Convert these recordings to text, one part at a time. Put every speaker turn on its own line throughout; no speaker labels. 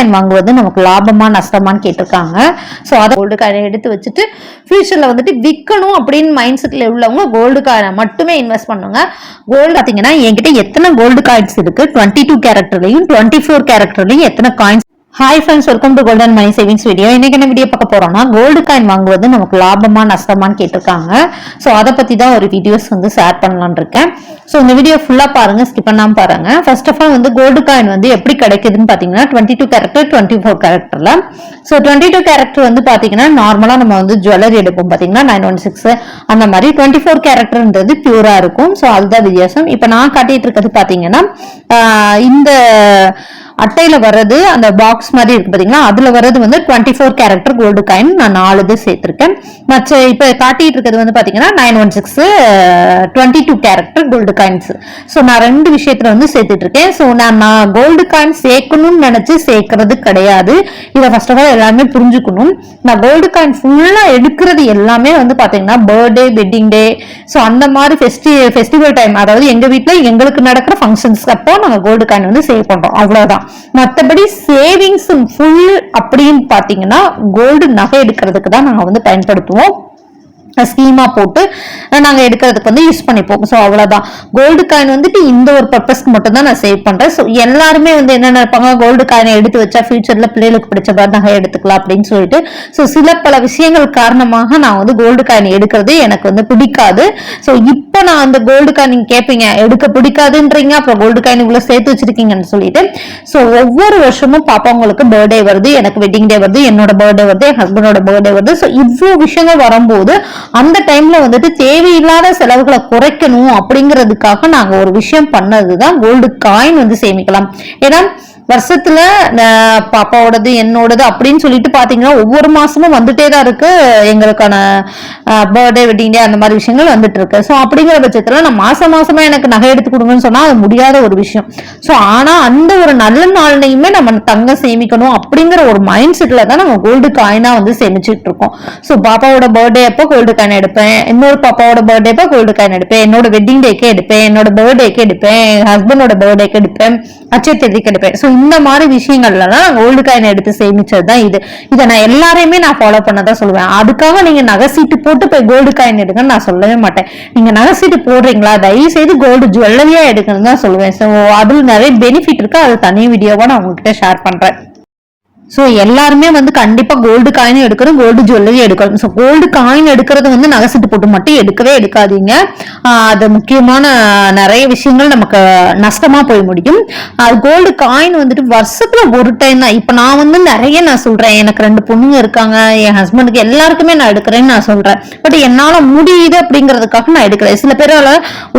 Coin வாங்குவது நமக்கு லாபமா நஷ்டமான்னு கேட்டிருக்காங்க. ஸோ அதை கோல்டு காயினை எடுத்து வச்சுட்டு ஃபியூச்சரில் வந்துட்டு விற்கணும் அப்படின்னு மைண்ட் செட்டில் உள்ளவங்க கோல்டு காயினை மட்டுமே இன்வெஸ்ட் பண்ணுங்க. கோல்டு பார்த்தீங்கன்னா என்கிட்ட எத்தனை கோல்டு காயின்ஸ் இருக்கு? டுவெண்ட்டி டூ கேரக்டர்லையும் டுவெண்ட்டி ஃபோர் கேரக்டர்லையும் எத்தனை coins hi friends welcome to golden money savings video இன்னைக்கு என்ன வீடியோ பார்க்க போறோம்னா கோல்டு காயின் வாங்குவது நமக்கு லாபமா நஷ்டமான்னு கேட்டிருக்காங்க. ஸோ அதை பத்தி தான் ஒரு வீடியோஸ் வந்து ஷேர் பண்ணலான் இருக்கேன். ஸோ இந்த வீடியோ ஃபுல்லா பாருங்க ஸ்கிப் பண்ணாம பாருங்க. ஃபர்ஸ்ட் ஆஃப் ஆல் வந்து கோல்டு காயின் வந்து எப்படி கிடைக்குதுன்னு பாத்தீங்கன்னா twenty two character twenty four கேரக்டர்ல ஸோ டுவெண்ட்டி டூ கேரக்டர் வந்து பாத்தீங்கன்னா நார்மலா நம்ம வந்து ஜுவல்லரி எடுப்போம் பாத்தீங்கன்னா நைன் ஒன் சிக்ஸ் அந்த மாதிரி டுவெண்ட்டி ஃபோர் கேரக்டர்ன்றது பியூரா இருக்கும். ஸோ அதுதான் வித்தியாசம். இப்போ நான் காட்டிட்டு இருக்கிறது பாத்தீங்கன்னா இந்த அட்டையில வர்றது அந்த பாக்ஸ் மாதிரி இருக்கு பாத்தீங்களா? அதுல வர்றது வந்து twenty four character gold coin நான் நாலு இது சேர்த்திருக்கேன். மற்ற இப்ப காட்டிட்டு இருக்கிறது வந்து பாத்தீங்கன்னா nine one six twenty two character gold coins so நான் ரெண்டு விஷயத்துல வந்து சேர்த்துட்டு இருக்கேன் ஸோ நான் நான் கோல்டு காயின் சேர்க்கணும்னு நினைச்சு சேர்க்கறது கிடையாது. இதை ஃபர்ஸ்ட் ஆஃப் ஆல் எல்லாமே புரிஞ்சுக்கணும். நான் கோல்டு காயின் ஃபுல்லா எடுக்கிறது எல்லாமே வந்து பாத்தீங்கன்னா பர்த்டே வெட்டிங் டே ஸோ அந்த மாதிரி ஃபெஸ்டி ஃபெஸ்டிவல் டைம் அதாவது எங்க வீட்டில் எங்களுக்கு நடக்கிற ஃபங்க்ஷன்ஸ்க்கு அப்போ நாங்கள் கோல்டு காயின் வந்து சேவ் பண்றோம். அவ்வளவுதான். மற்றபடி சேவிங்ஸ் ஃபுல் அப்படின்னு பார்த்தீங்கன்னா கோல்டு நகை எடுக்கிறதுக்கு தான் நாங்கள் வந்து பயன்படுத்துவோம். ஸ்கீமா போட்டு நாங்கள் நாங்க எடுக்கிறதுக்கு வந்து யூஸ் பண்ணிப்போம். ஸோ அவ்வளோதான் கோல்டு காயின் வந்துட்டு இந்த ஒரு பர்பஸ்க்கு மட்டும் தான் நான் சேவ் பண்றேன். ஸோ எல்லாருமே வந்து என்ன நினைப்பாங்க கோல்டு காயினை எடுத்து வச்சா ஃபியூச்சரில் பிள்ளைகளுக்கு பிடிச்ச மாதிரி நகை எடுத்துக்கலாம் அப்படின்னு சொல்லிட்டு ஸோ சில பல விஷயங்கள் காரணமாக நான் வந்து கோல்டு காயின் எடுக்கிறது எனக்கு வந்து பிடிக்காது. ஸோ இப்போ நான் அந்த கோல்டு காயின் நீங்க கேட்பீங்க எடுக்க பிடிக்காதுன்றீங்க. அப்புறம் கோல்டு காயின் இவ்வளவு சேர்த்து வச்சிருக்கீங்கன்னு சொல்லிட்டு. ஸோ ஒவ்வொரு வருஷமும் பாப்பாங்களுக்கு பர்த்டே வருது. எனக்கு வெட்டிங் டே வருது. என்னோட பர்த்டே வருது. என் ஹஸ்பண்டோட பர்த்டே வருது. ஸோ இவ்வளோ விஷயங்கள் வரும்போது அந்த டைம்ல வந்துட்டு தேவையில்லாத செலவுகளை குறைக்கணும் அப்படிங்கிறதுக்காக நாங்க ஒரு விஷயம் பண்ணதுதான் கோல்டு காயின் வந்து சேமிக்கலாம். ஏன்னா வருஷத்துல பாப்பாவோடது என்னோடது அப்படின்னு சொல்லிட்டு பாத்தீங்கன்னா ஒவ்வொரு மாசமும் வந்துட்டே தான் இருக்கு. எங்களுக்கான பர்த்டே வெட்டிங் டே அந்த மாதிரி விஷயங்கள் வந்துட்டு இருக்கு. ஸோ அப்படிங்கிற பட்சத்துல நான் மாசம் மாசமா எனக்கு நகை எடுத்து கொடுங்கன்னு சொன்னா அது முடியாத ஒரு விஷயம். ஸோ ஆனா அந்த ஒரு நல்ல நாள்லையுமே நம்ம தங்கம் சேமிக்கணும் அப்படிங்கிற ஒரு மைண்ட் செட்ல தான் நம்ம கோல்டு காயினா வந்து சேமிச்சுட்டு இருக்கோம். ஸோ பாப்பாவோட பர்த்டே அப்போ கோல்டு காயின் எடுப்பேன். இன்னொரு பாப்பாவோட பர்த்டே அப்போ கோல்டு காயின் எடுப்பேன். என்னோட வெட்டிங் டேக்கு எடுப்பேன். என்னோட பர்த்டேக்கு எடுப்பேன். என் ஹஸ்பண்டோட பர்த்டேக்கு எடுப்பேன். அச்சய தேதிக்கு எடுப்பேன். ஸோ இந்த மாதிரி விஷயங்கள்ல தான் கோல்டு காயின் எடுத்து சேமிச்சது தான் இது. இதை நான் எல்லாரையுமே நான் ஃபாலோ பண்ணதான் சொல்லுவேன். அதுக்காக நீங்க நகை சீட்டு போட்டு போய் கோல்டு காயின் எடுங்கன்னு நான் சொல்லவே மாட்டேன். நீங்க நகை சீட்டு போடுறீங்களா? தயவு செய்து கோல்டு ஜுவல்லரியா எடுக்கணும்னு தான் சொல்லுவேன். ஸோ அதில் நிறைய பெனிஃபிட் இருக்கு. அது தனி வீடியோவா நான் உங்ககிட்ட ஷேர் பண்றேன். ஸோ எல்லாருமே வந்து கண்டிப்பாக கோல்டு காயின் எடுக்கணும் கோல்டு ஜுவல்லரி எடுக்கணும். ஸோ கோல்டு காயின் எடுக்கிறது வந்து நகைசிட்டு போட்டு மட்டும் எடுக்கவே எடுக்காதீங்க. அது முக்கியமான நிறைய விஷயங்கள் நமக்கு நஷ்டமாக போய் முடியும். அது கோல்டு காயின் வந்துட்டு வருஷத்தில் ஒரு டைம் தான். இப்போ நான் வந்து நிறைய நான் சொல்கிறேன் எனக்கு ரெண்டு பொண்ணுங்க இருக்காங்க. என் ஹஸ்பண்டுக்கு எல்லாருக்குமே நான் எடுக்கிறேன்னு நான் சொல்கிறேன் பட் என்னால் முடியுது அப்படிங்கிறதுக்காக நான் எடுக்கிறேன் சில பேரால்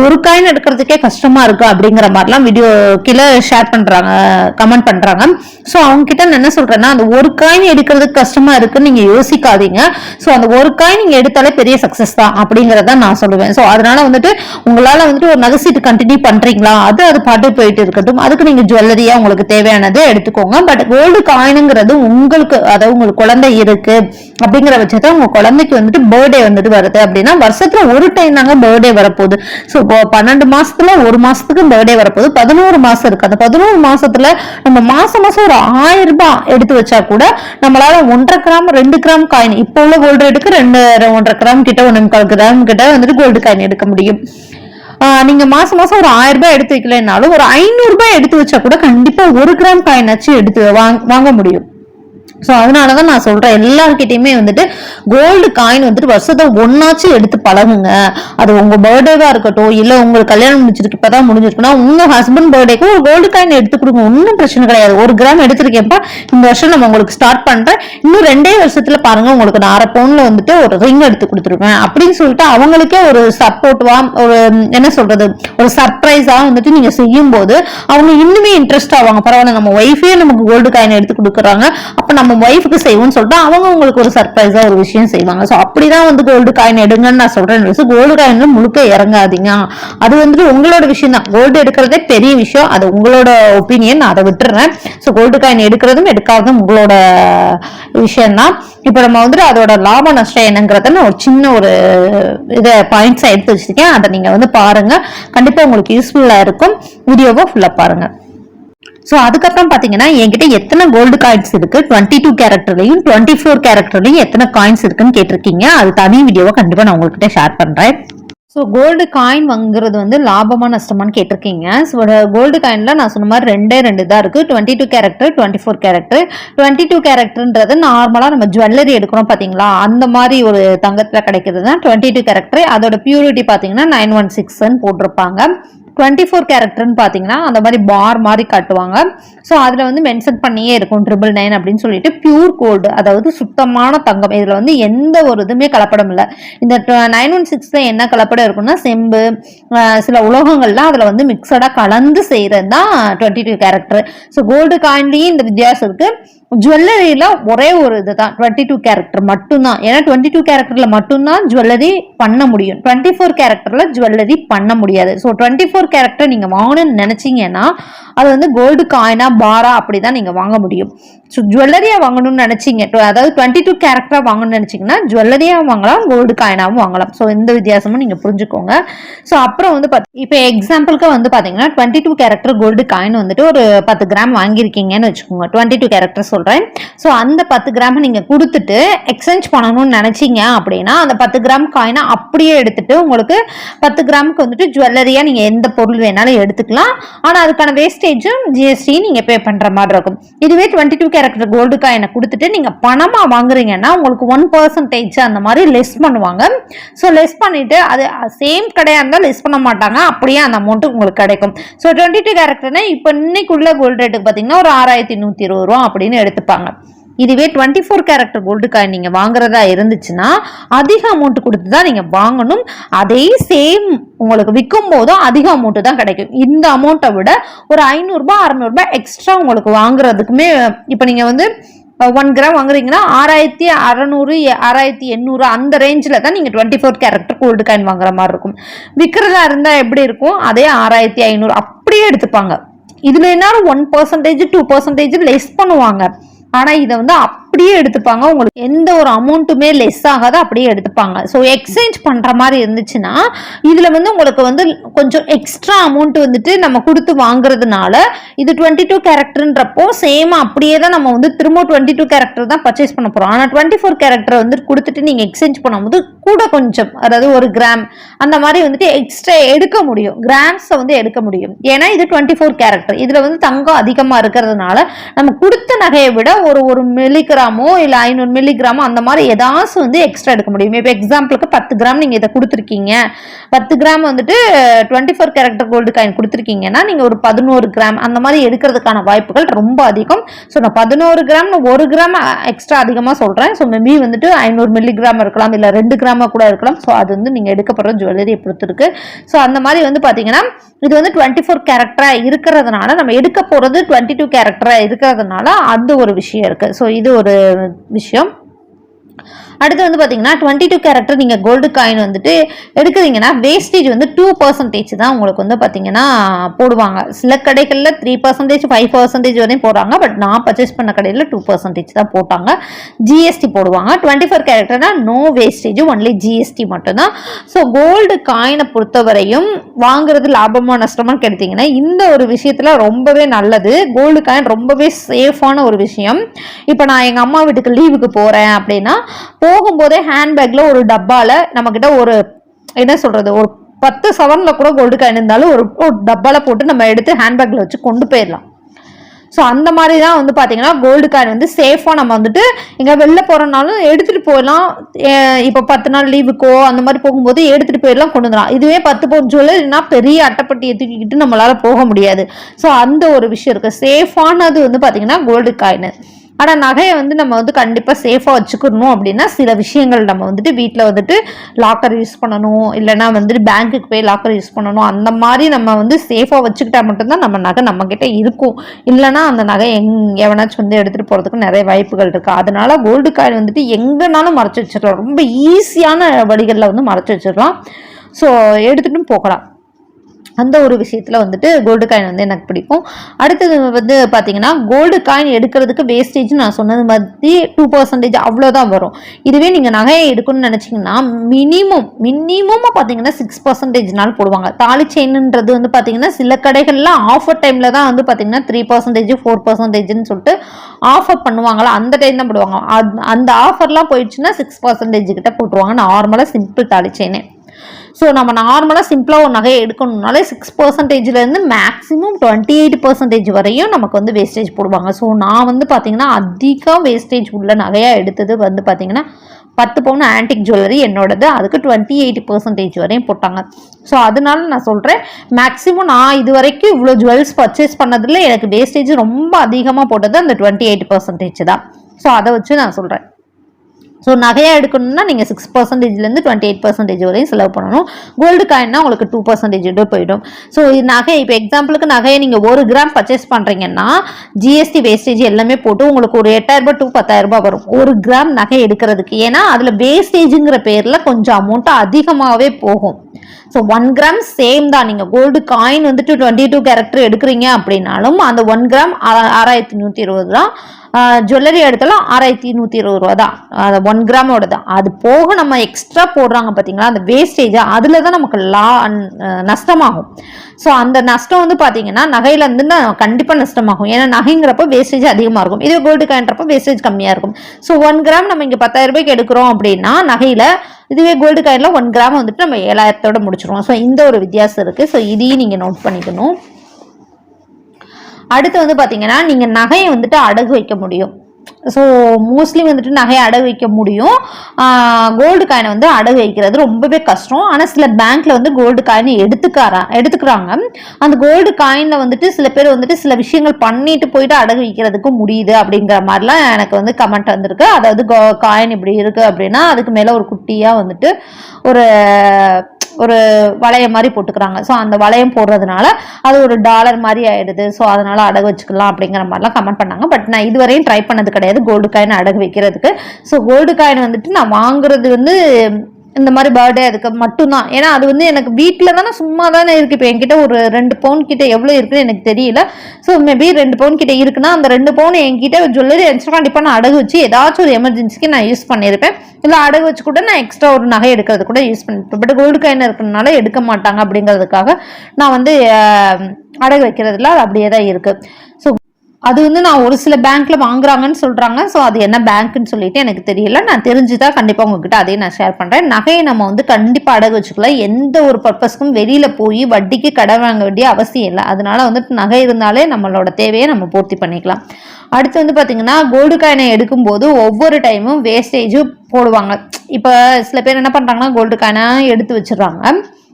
ஒரு காயின் எடுக்கிறதுக்கே கஷ்டமாக இருக்கு அப்படிங்கிற மாதிரிலாம் வீடியோ கீழே ஷேர் பண்ணுறாங்க கமெண்ட் பண்ணுறாங்க ஸோ அவங்க கிட்ட நான் என்ன சொல்கிறேன் சொல்றேன்னா அந்த ஒரு காயின் எடுக்கிறதுக்கு கஷ்டமா இருக்குன்னு நீங்க யோசிக்காதீங்க. ஸோ அந்த ஒரு காயின் நீங்க எடுத்தாலே பெரிய சக்சஸ் தான் அப்படிங்கறத நான் சொல்லுவேன். ஸோ அதனால வந்துட்டு உங்களால வந்துட்டு ஒரு நகைசீட்டு கண்டினியூ பண்றீங்களா? அது அது பாட்டு போயிட்டு இருக்கட்டும். அதுக்கு நீங்க ஜுவல்லரியா உங்களுக்கு தேவையானதை எடுத்துக்கோங்க. பட் கோல்டு காயினுங்கிறது உங்களுக்கு அதாவது உங்களுக்கு குழந்தை இருக்கு அப்படிங்கிற பட்சத்தை உங்க குழந்தைக்கு வந்துட்டு பர்த்டே வந்துட்டு வருது அப்படின்னா வருஷத்துல ஒரு டைம் தாங்க பர்த்டே வரப்போகுது. ஸோ பன்னெண்டு மாசத்துல ஒரு மாசத்துக்கு பர்த்டே வரப்போகுது. பதினோரு மாசம் இருக்கு. அந்த பதினோரு மாசத்துல நம்ம மாசம் மாசம் ஒரு ஆயிரம் ரூபாய் எடுத்து வச்சா கூட நம்மளால ஒன்றரை கிராம் ரெண்டு கிராம் காயின் இப்போ உள்ள கோல்டு ரேட்டுக்கு ரெண்டு ஒன்றரை கிராம் கிட்ட ஒன்று முக்கால் கிராம் கிட்ட வந்துட்டு கோல்டு காயின் எடுக்க முடியும். ஆஹ் நீங்க மாசம் மாசம் ஒரு ஆயிரம் ரூபாய் எடுத்து வைக்கலனாலும் ஒரு ஐநூறு ரூபாய் எடுத்து வச்சா கூட கண்டிப்பா ஒரு கிராம் காயின் ஆச்சு எடுத்து வாங்க வாங்க முடியும். ஸோ அதனால தான் நான் சொல்கிறேன் எல்லாருக்கிட்டையுமே வந்துட்டு கோல்டு காயின் வந்துட்டு வருஷத்தை ஒன்னாச்சும் எடுத்து பழகுங்க. அது உங்கள் பர்த்டேவாக இருக்கட்டும் இல்லை உங்களுக்கு கல்யாணம் முடிச்சிருக்கு இப்பதான் முடிஞ்சிருக்குன்னா உங்கள் ஹஸ்பண்ட் பர்த்டேக்கு ஒரு கோல்டு காயின் எடுத்து கொடுங்க. ஒன்றும் பிரச்சனை கிடையாது. ஒரு கிராம் எடுத்திருக்கேன்ப்பா இந்த வருஷம் நம்ம உங்களுக்கு ஸ்டார்ட் பண்ணுறேன் இன்னும் ரெண்டே வருஷத்தில் பாருங்கள் உங்களுக்கு நான் அரை பவுனில் வந்துட்டு ஒரு ரிங் எடுத்து கொடுத்துருவேன். அப்படின்னு சொல்லிட்டு அவங்களுக்கே ஒரு சப்போர்ட்டுவாக ஒரு என்ன சொல்கிறது ஒரு சர்ப்ரைஸாக வந்துட்டு நீங்கள் செய்யும் போது அவங்க இன்னுமே இன்ட்ரெஸ்ட் ஆவாங்க. பரவாயில்ல நம்ம ஒய்ஃபே நமக்கு கோல்டு காயின் எடுத்து கொடுக்குறாங்க. அப்போ நம்ம ஒய்ஃபுக்கு செய்வோம்னு சொல்லிட்டு அவங்க உங்களுக்கு ஒரு சர்ப்ரைஸா ஒரு விஷயம் செய்வாங்க. ஸோ அப்படிதான் வந்து கோல்டு காயின் எடுங்கன்னு நான் சொல்றேன். கோல்டு காயின் முழுக்க இறங்காதீங்க. அது வந்துட்டு உங்களோட விஷயம் தான். கோல்டு எடுக்கிறதே பெரிய விஷயம். அது உங்களோட ஒப்பீனியன் நான் அதை விட்டுறேன். ஸோ கோல்டு காயின் எடுக்கிறதும் எடுக்காததும் உங்களோட விஷயம் தான். இப்போ நம்ம வந்துட்டு அதோட லாப நஷ்டம் என்னங்கிறத நான் ஒரு சின்ன ஒரு இதை பாயிண்ட்ஸாக எடுத்து வச்சிருக்கேன். அதை நீங்கள் வந்து பாருங்க. கண்டிப்பாக உங்களுக்கு யூஸ்ஃபுல்லாக இருக்கும். வீடியோவை ஃபுல்லாக பாருங்கள் ஸோ அதுக்கப்புறம் பார்த்தீங்கன்னா என்கிட்ட எத்தனை கோல்டு காயின்ஸ் இருக்கு? டுவெண்ட்டி டூ கேரக்டர்லையும் டுவெண்ட்டி ஃபோர் கேரக்டர்லையும் எத்தனை காயின்ஸ் இருக்குன்னு கேட்டிருக்கீங்க. அது தனி வீடியோவை கண்டிப்பாக நான் உங்ககிட்ட ஷேர் பண்ணுறேன் ஸோ கோல்டு காயின் வாங்குறது வந்து லாபமா நஷ்டமான்னு கேட்டிருக்கீங்க. ஸோ கோல்டு காயினில் நான் சொன்ன மாதிரி ரெண்டே ரெண்டு தான் இருக்குது twenty two character twenty four character twenty two கேரக்டர்ன்றது நார்மலாக நம்ம ஜுவல்லரி எடுக்கணும் பார்த்தீங்களா அந்த மாதிரி ஒரு தங்கத்தில் கிடைக்கிறது தான் டுவெண்ட்டி டூ கேரக்டர் அதோட பியூரிட்டி பார்த்தீங்கன்னா நைன் ஒன் சிக்ஸ்ன்னு போட்டிருப்பாங்க. டுவெண்ட்டி ஃபோர் கேரக்டர்னு பார்த்தீங்கன்னா அந்த மாதிரி பார் மாதிரி காட்டுவாங்க. ஸோ அதில் வந்து மென்ஷன் பண்ணியே இருக்கும் ட்ரிபிள் நைன் அப்படின்னு சொல்லிட்டு பியூர் கோல்டு அதாவது சுத்தமான தங்கம். இதில் வந்து எந்த ஒரு இதுவுமே கலப்படம் இல்லை. இந்த நைன் ஒன் சிக்ஸில் என்ன கலப்படம் இருக்குன்னா செம்பு சில உலோகங்கள்லாம் அதில் வந்து மிக்சடாக கலந்து செய்கிறது தான் twenty two character so gold காயின்லேயும் இந்த வித்தியாசம் இருக்குது ஜுவல்லரியில் ஒரே ஒரு இது தான் டுவெண்ட்டி டூ கேரக்டர் மட்டும்தான். ஏன்னா டுவெண்ட்டி டூ கேரக்டரில் மட்டும்தான் ஜுவல்லரி பண்ண முடியும். டுவெண்ட்டி ஃபோர் கேரக்டரில் ஜுவல்லரி பண்ண முடியாது. ஸோ டுவெண்ட்டி ஃபோர் கேரக்டர் நீங்க வாங்கணும்னு நினைச்சீங்கன்னா அது வந்து கோல்டு காயினா பாரா அப்படிதான் நீங்க வாங்க முடியும். ஸோ ஜுவல்லரியா வாங்கணும்னு நினைச்சீங்க. அதாவது டுவெண்ட்டி டூ கேரக்டரா வாங்கணும்னு நினைச்சீங்கன்னா ஜுவல்லரியா வாங்கலாம் கோல்டு காயினாவும் வாங்கலாம். ஸோ எந்த வித்தியாசமும் நீங்க புரிஞ்சுக்கோங்க. ஸோ அப்புறம் வந்து பாத்தீங்க இப்போ எக்ஸாம்பிளுக்கு வந்து பாத்தீங்கன்னா twenty two character gold coin வந்துட்டு ஒரு பத்து கிராம் வாங்கியிருக்கீங்கன்னு வச்சுக்கோங்க. டுவெண்ட்டி டூ கேரக்டர் சொல்றேன். ஸோ அந்த பத்து கிராம் நீங்க கொடுத்துட்டு எக்ஸ்சேஞ்ச் பண்ணணும்னு நினைச்சீங்க அப்படின்னா அந்த பத்து கிராம் காயினை அப்படியே எடுத்துட்டு உங்களுக்கு பத்து கிராமுக்கு வந்துட்டு ஜுவல்லரியா நீங்க எந்த பொருள் வேணாலும் எடுத்துக்கலாம். ஆனால் அதுக்கான வேஸ்டேஜும் ஜிஎஸ்டி நீங்கள் பே பண்ணுற மாதிரி இருக்கும். இதுவே டுவெண்ட்டி டூ கேரக்டர் கோல்டு காயினை கொடுத்துட்டு நீங்கள் பணமாக வாங்குறீங்கன்னா உங்களுக்கு ஒன் பர்சன்டேஜ் அந்த மாதிரி லெஸ் பண்ணுவாங்க. ஸோ லெஸ் பண்ணிவிட்டு அது சேம் கடையாக இருந்தால் லெஸ் பண்ண மாட்டாங்க. அப்படியே அந்த அமௌண்ட்டு உங்களுக்கு கிடைக்கும். ஸோ டுவெண்ட்டி டூ கேரக்டர்னா இப்போ இன்னைக்குள்ள கோல்டு ரேட்டுக்கு பார்த்தீங்கன்னா ஒரு ஆறாயிரத்தி நூற்றி இருபது ரூபா அப்படின்னு எடுத்துப்பாங்க. இதுவே twenty four character gold coin நீங்கள் வாங்குறதா இருந்துச்சுன்னா அதிக அமௌண்ட் கொடுத்து தான் நீங்கள் வாங்கணும். அதே சேம் உங்களுக்கு விற்கும் போதும் அதிக அமௌண்ட் தான் கிடைக்கும். இந்த அமௌண்ட்டை விட ஒரு ஐநூறுரூபா அறநூறுபா எக்ஸ்ட்ரா உங்களுக்கு வாங்குறதுக்குமே இப்போ நீங்கள் வந்து ஒன் கிராம் வாங்குறீங்கன்னா ஆறாயிரத்தி அறநூறு ஆறாயிரத்தி எண்ணூறு அந்த ரேஞ்சில் தான் நீங்கள் twenty four character gold coin வாங்குற மாதிரி இருக்கும். விற்கிறதா இருந்தால் எப்படி இருக்கும்? அதே ஆறாயிரத்தி ஐநூறு அப்படியே எடுத்துப்பாங்க. இதில் என்ன one percentage two percentage less பண்ணுவாங்க. ஆனால் இதை வந்து அப்படியே எடுத்துப்பாங்க. உங்களுக்கு எந்த ஒரு அமௌண்ட்டுமே லெஸ் ஆகாத அப்படியே எடுத்துப்பாங்க. ஸோ எக்ஸ்சேஞ்ச் பண்ணுற மாதிரி இருந்துச்சுன்னா இதில் வந்து உங்களுக்கு வந்து கொஞ்சம் எக்ஸ்ட்ரா அமௌண்ட் வந்துட்டு நம்ம கொடுத்து வாங்குறதுனால இது டுவெண்ட்டி டூ கேரக்டர்ன்றப்போ சேம் அப்படியே தான் நம்ம வந்து திரும்ப டுவெண்ட்டி டூ கேரக்டர் தான் பர்ச்சேஸ் பண்ண போகிறோம் ஆனால் டுவெண்ட்டி ஃபோர் கேரக்டர் வந்து கொடுத்துட்டு நீங்கள் எக்ஸ்சேஞ்ச் பண்ணும்போது கூட கொஞ்சம் அதாவது ஒரு கிராம் அந்த மாதிரி வந்துட்டு எக்ஸ்ட்ரா எடுக்க முடியும். கிராம்ஸை வந்து எடுக்க முடியும். ஏன்னா இது டுவெண்ட்டி ஃபோர் கேரக்டர் இதில் வந்து தங்கம் அதிகமாக இருக்கிறதுனால நம்ம கொடுத்த நகையை விட ஒரு ஒரு மில்லிகிராமோ இல்லை ஐநூறு மில்லிகிராமோ அந்த மாதிரி ஏதாச்சும் வந்து எக்ஸ்ட்ரா எடுக்க முடியும்? இப்போ எக்ஸாம்பிளுக்கு பத்து கிராம் நீங்கள் இதை கொடுத்துருக்கீங்க. பத்து கிராம் வந்துட்டு twenty four character gold coin கொடுத்துருக்கீங்கன்னா நீங்கள் ஒரு பதினோரு கிராம் அந்த மாதிரி எடுக்கிறதுக்கான வாய்ப்புகள் ரொம்ப அதிகம். ஸோ நான் பதினோரு கிராம் ஒரு கிராம் எக்ஸ்ட்ரா அதிகமாக சொல்கிறேன் ஸோ மேபி வந்துட்டு ஐநூறு மில்லிகிராம் இருக்கலாம் இல்லை ரெண்டு கிராமாக கூட இருக்கலாம். ஸோ அது வந்து நீங்கள் எடுக்கப்படுற ஜுவல்லரியை பொறுத்துருக்கு. ஸோ அந்த மாதிரி வந்து பார்த்தீங்கன்னா இது வந்து டுவெண்ட்டி ஃபோர் கேரக்டராக இருக்கிறதுனால நம்ம எடுக்க போகிறது டுவெண்ட்டி டூ கேரக்டராக இருக்கிறதுனால அந்த ஒரு விஷயம் இருக்குது ஸோ இது ஒரு விஷயம். அடுத்து வந்து பார்த்தீங்கன்னா டுவெண்ட்டி டூ கேரக்டர் நீங்கள் கோல்டு காயின் வந்துட்டு எடுக்கிறீங்கன்னா வேஸ்டேஜ் வந்து டூ பர்சன்டேஜ் தான் உங்களுக்கு வந்து பார்த்தீங்கன்னா போடுவாங்க. சில கடைகளில் த்ரீ பர்சன்டேஜ் ஃபைவ் பர்சன்டேஜ் வரையும் போடுறாங்க. பட் நான் பர்ச்சேஸ் பண்ண கடையில் டூ பர்சன்டேஜ் தான் போட்டாங்க. ஜிஎஸ்டி போடுவாங்க. டுவெண்ட்டி ஃபோர் கேரக்டர்னா நோ வேஸ்டேஜ் ஒன்லி ஜிஎஸ்டி மட்டும்தான். ஸோ கோல்டு காயினை பொறுத்தவரையும் வாங்குறது லாபமாக நஷ்டமாக கெடுத்தீங்கன்னா இந்த ஒரு விஷயத்தில் ரொம்பவே நல்லது. கோல்டு காயின் ரொம்பவே சேஃபான ஒரு விஷயம். இப்போ நான் எங்கள் அம்மா வீட்டுக்கு லீவுக்கு போகிறேன் அப்படின்னா போகும்போதே ஹேண்ட்பேக்கில் ஒரு டப்பாவில் நம்மக்கிட்ட ஒரு என்ன சொல்கிறது ஒரு பத்து சவரில் கூட கோல்டு காயின் இருந்தாலும் ஒரு ஒரு டப்பாவில் போட்டு நம்ம எடுத்து ஹேண்ட்பேக்கில் வச்சு கொண்டு போயிடலாம். ஸோ அந்த மாதிரி தான் வந்து பார்த்தீங்கன்னா கோல்டு காயின் வந்து சேஃபாக நம்ம வந்துட்டு எங்கே வெளில போகிறனாலும் எடுத்துகிட்டு போயிடலாம். இப்போ பத்து நாள் லீவுக்கோ அந்த மாதிரி போகும்போது எடுத்துகிட்டு போயிடலாம் கொண்டு வந்துடலாம். இதுவே பத்து பவுன் இல்லைன்னா பெரிய அட்டைப்பட்டியை தூக்கிக்கிட்டு நம்மளால் போக முடியாது. ஸோ அந்த ஒரு விஷயம் இருக்குது சேஃபானது வந்து பார்த்தீங்கன்னா கோல்டு காயின் ஆனால் நகையை வந்து நம்ம வந்து கண்டிப்பாக சேஃபாக வச்சுக்கணும் அப்படின்னா சில விஷயங்கள் நம்ம வந்துட்டு வீட்டில் வந்துட்டு லாக்கர் யூஸ் பண்ணணும். இல்லைன்னா வந்துட்டு பேங்க்குக்கு போய் லாக்கர் யூஸ் பண்ணணும். அந்த மாதிரி நம்ம வந்து சேஃபாக வச்சுக்கிட்டா மட்டும்தான் நம்ம நகை நம்மக்கிட்ட இருக்கும். இல்லைன்னா அந்த நகை எங் எவனாச்சும் வந்து எடுத்துகிட்டு போகிறதுக்கு நிறைய வாய்ப்புகள் இருக்குது அதனால கோல்டு காயின் வந்துட்டு எங்கேனாலும் மறைச்சி வச்சிடலாம். ரொம்ப ஈஸியான வழிகளில் வந்து மறைச்சி வச்சிடலாம். ஸோ எடுத்துகிட்டும் போகலாம். அந்த ஒரு விஷயத்தில் வந்துட்டு கோல்டு காயின் வந்து எனக்கு பிடிக்கும். அடுத்தது வந்து பார்த்தீங்கன்னா கோல்டு காயின் எடுக்கிறதுக்கு வேஸ்டேஜ் நான் சொன்னது மாதிரி டூ பர்சன்டேஜ் அவ்வளோதான் வரும். இதுவே நீங்கள் நகையை எடுக்கணும்னு நினச்சிங்கன்னா மினிமம் மினிமமாக பார்த்தீங்கன்னா சிக்ஸ் பர்சன்டேஜ்னால போடுவாங்க. தாலி செயின்ன்றது வந்து பார்த்தீங்கன்னா சில கடைகளில் ஆஃபர் டைமில் தான் வந்து பார்த்தீங்கன்னா த்ரீ பர்சன்டேஜ் ஃபோர் பர்சன்டேஜ்னு சொல்லிட்டு ஆஃபர் பண்ணுவாங்களா? அந்த டைம் தான் போடுவாங்க. அந்த ஆஃபர்லாம் போயிடுச்சுன்னா சிக்ஸ் பர்சன்டேஜ் கிட்ட போட்டுருவாங்க. நார்மலாக சிம்பிள் தாலி செயினே ஸோ நம்ம நார்மலாக சிம்பிளாக ஒரு நகையை எடுக்கணும்னாலே சிக்ஸ் பர்சன்டேஜ்லேருந்து மேக்ஸிமம் டுவெண்ட்டி எயிட் பர்சன்டேஜ் வரையும் நமக்கு வந்து வேஸ்டேஜ் போடுவாங்க. ஸோ நான் வந்து பார்த்தீங்கன்னா அதிகம் வேஸ்டேஜ் உள்ள நகையாக எடுத்தது வந்து பார்த்தீங்கன்னா பத்து பவுன் ஆன்டிக் ஜுவல்லரி என்னோடது. அதுக்கு டுவெண்ட்டி எயிட் பர்சன்டேஜ் வரையும் போட்டாங்க. ஸோ அதனால நான் சொல்கிறேன் மேக்ஸிமம் நான் இது வரைக்கும் இவ்வளோ ஜுவல்ஸ் பர்ச்சேஸ் பண்ணதில் எனக்கு வேஸ்டேஜ் ரொம்ப அதிகமாக போட்டது அந்த டுவெண்ட்டி எயிட் பர்சன்டேஜ் தான். ஸோ அதை வச்சு நான் சொல்கிறேன் ஸோ நகையாக எடுக்கணும்னா நீங்கள் சிக்ஸ் பர்சன்டேஜ்லேருந்து டுவெண்ட்டி எயிட் பர்சன்டேஜ் வரையும் செலவு பண்ணணும். கோல்டு காயின்னா உங்களுக்கு டூ பர்சன்டேஜ் போயிடும். ஸோ இது நகை இப்போ எக்ஸாம்பிளுக்கு நகையை நீங்கள் ஒரு கிராம் பர்ச்சேஸ் பண்ணுறீங்கன்னா ஜிஎஸ்டி வேஸ்டேஜ் எல்லாமே போட்டு உங்களுக்கு ஒரு எட்டாயிரரூபா டு பத்தாயிரரூபா வரும். ஒரு கிராம் நகை எடுக்கிறதுக்கு. ஏன்னா அதில் வேஸ்டேஜுங்கிற பேரில் கொஞ்சம் அமௌண்ட்டு அதிகமாகவே போகும். ஸோ ஒன் கிராம் சேம் தான். நீங்கள் கோல்டு காயின் வந்துட்டு டுவெண்ட்டி டூ கேரக்டர் எடுக்கிறீங்க அப்படின்னாலும் அந்த ஒன் கிராம் ஆறாயிரத்தி நூற்றி இருபது தான் ஜுவல்லரி எடுத்தாலும் ஆறாயிரத்தி நூற்றி இருபது ரூபா தான் அது ஒன் கிராமோட தான் அது போக நம்ம எக்ஸ்ட்ரா போடுறாங்க பார்த்தீங்களா அந்த வேஸ்டேஜ் அதில் தான் நமக்கு லா நஷ்டமாகும். ஸோ அந்த நஷ்டம் வந்து பார்த்தீங்கன்னா நகையிலேருந்து கண்டிப்பாக நஷ்டமாகும். ஏன்னா நகைங்கிறப்ப வேஸ்டேஜ் அதிகமாக இருக்கும். இதே கோல்டு காயின்றப்ப வேஸ்டேஜ் கம்மியாக இருக்கும். ஸோ ஒன் கிராம் நம்ம இங்கே பத்தாயிரம் ரூபாய்க்கு எடுக்கிறோம் அப்படின்னா நகையில் இதுவே கோல்டு காயினில் ஒன் கிராம் வந்துட்டு நம்ம ஏழாயிரத்தோட முடிச்சிருவோம். ஸோ இந்த ஒரு வித்தியாசம் இருக்குது ஸோ இதையும் நீங்கள் நோட் பண்ணிக்கணும். அடுத்து வந்து பார்த்தீங்கன்னா நீங்கள் நகையை வந்துட்டு அடகு வைக்க முடியும். ஸோ மோஸ்ட்லி வந்துட்டு நகையை அடகு வைக்க முடியும். கோல்டு காயினை வந்து அடகு வைக்கிறது ரொம்பவே கஷ்டம். ஆனால் சில பேங்க்கில் வந்து கோல்டு காயினை எடுத்துக்காரா எடுத்துக்கிறாங்க. அந்த கோல்டு காயினில் வந்துட்டு சில பேர் வந்துட்டு சில விஷயங்கள் பண்ணிட்டு போயிட்டு அடகு வைக்கிறதுக்கு முடியுது அப்படிங்கிற மாதிரிலாம் எனக்கு வந்து கமெண்ட் வந்திருக்கு. அதாவது காயின் இப்படி இருக்குது அப்படின்னா அதுக்கு மேலே ஒரு குட்டியாக வந்துட்டு ஒரு ஒரு வளையம் மாதிரி போட்டுக்கிறாங்க. ஸோ அந்த வளையம் போடுறதுனால அது ஒரு டாலர் மாதிரி ஆயிடுது. ஸோ அதனால அடகு வச்சுக்கலாம் அப்படிங்கிற மாதிரிலாம் கமெண்ட் பண்ணாங்க. பட் நான் இதுவரையும் ட்ரை பண்ணது கிடையாது. கோல்டு காயின் அடகு வைக்கிறதுக்கு. ஸோ கோல்டு காயின் வந்துட்டு நான் வாங்குறது வந்து இந்த மாதிரி பர்த்டே அதுக்கு மட்டும்தான். ஏன்னா அது வந்து எனக்கு வீட்டில் தானே சும்மா தானே இருக்கு. இப்போ என்கிட்ட ஒரு ரெண்டு பவுன் கிட்ட எவ்வளோ இருக்குன்னு எனக்கு தெரியல. ஸோ மேபி ரெண்டு பவுன் கிட்ட இருக்குன்னா அந்த ரெண்டு பவுன் என்கிட்ட ஜுவல்லரி எக்ஸ்ட்ரா கண்டிப்பாக நான் அடகு வச்சு ஏதாச்சும் ஒரு எமர்ஜென்சிக்கு நான் யூஸ் பண்ணியிருப்பேன் இல்லை அடகு வச்சு கூட நான் எக்ஸ்ட்ரா ஒரு நகை எடுக்கிறது கூட யூஸ் பண்ணிருப்பேன். பட் கோல்டு காயின் இருக்கிறதுனால எடுக்க மாட்டாங்க அப்படிங்கிறதுக்காக நான் வந்து அடகு வைக்கிறதுல அது அப்படியே தான் இருக்குது ஸோ அது வந்து நான் ஒரு சில பேங்க்ல வாங்குறாங்கன்னு சொல்றாங்க. ஸோ அது என்ன பேங்க்னு சொல்லிட்டு எனக்கு தெரியல. நான் தெரிஞ்சுதான் கண்டிப்பா உங்ககிட்ட அதையும் நான் ஷேர் பண்றேன். நகையை நம்ம வந்து கண்டிப்பா அடகு வச்சுக்கலாம். எந்த ஒரு பர்பஸ்க்கும் வெளியில போய் வட்டிக்கு கடன் வாங்க வேண்டிய அவசியம் இல்லை. அதனால வந்துட்டு நகை இருந்தாலே நம்மளோட தேவையை நம்ம பூர்த்தி பண்ணிக்கலாம். அடுத்து வந்து பாத்தீங்கன்னா கோல்டு காயினை எடுக்கும்போது ஒவ்வொரு டைமும் வேஸ்டேஜும் போடுவாங்க. இப்போ சில பேர் என்ன பண்றாங்கன்னா கோல்டு காயினை எடுத்து வச்சிடுறாங்க.